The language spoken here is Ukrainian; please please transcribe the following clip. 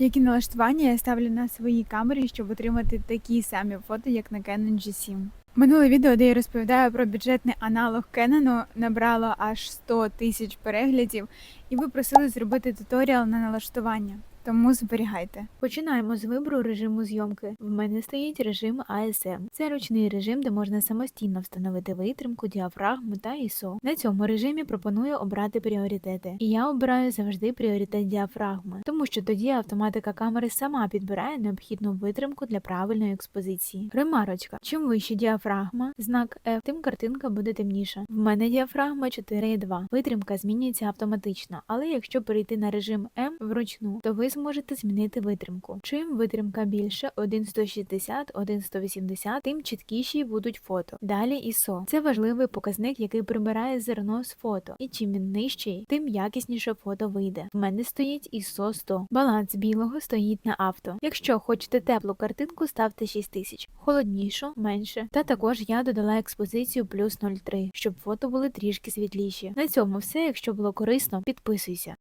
Які налаштування я ставлю на своїй камері, щоб отримати такі самі фото, як на Canon G7. Минуле відео, де я розповідаю про бюджетний аналог Canon, набрало аж 100 тисяч переглядів, і ви просили зробити туторіал на налаштування. Тому зберігайте. Починаємо з вибору режиму зйомки. В мене стоїть режим ASM. Це ручний режим, де можна самостійно встановити витримку, діафрагму та ISO. На цьому режимі пропоную обрати пріоритети. І я обираю завжди пріоритет діафрагми, тому що тоді автоматика камери сама підбирає необхідну витримку для правильної експозиції. Ремарочка: чим вище діафрагма, знак F, тим картинка буде темніша. В мене діафрагма 4,2. Витримка змінюється автоматично, але якщо перейти на режим M вручну, то ви зможете змінити витримку. Чим витримка більше 1,160, 1,180, тим чіткіші будуть фото. Далі ISO. Це важливий показник, який прибирає зерно з фото. І чим він нижчий, тим якісніше фото вийде. В мене стоїть ISO 100. Баланс білого стоїть на авто. Якщо хочете теплу картинку, ставте 6000, холоднішу менше. Та також я додала експозицію плюс 0,3, щоб фото були трішки світліші. На цьому все. Якщо було корисно, підписуйся.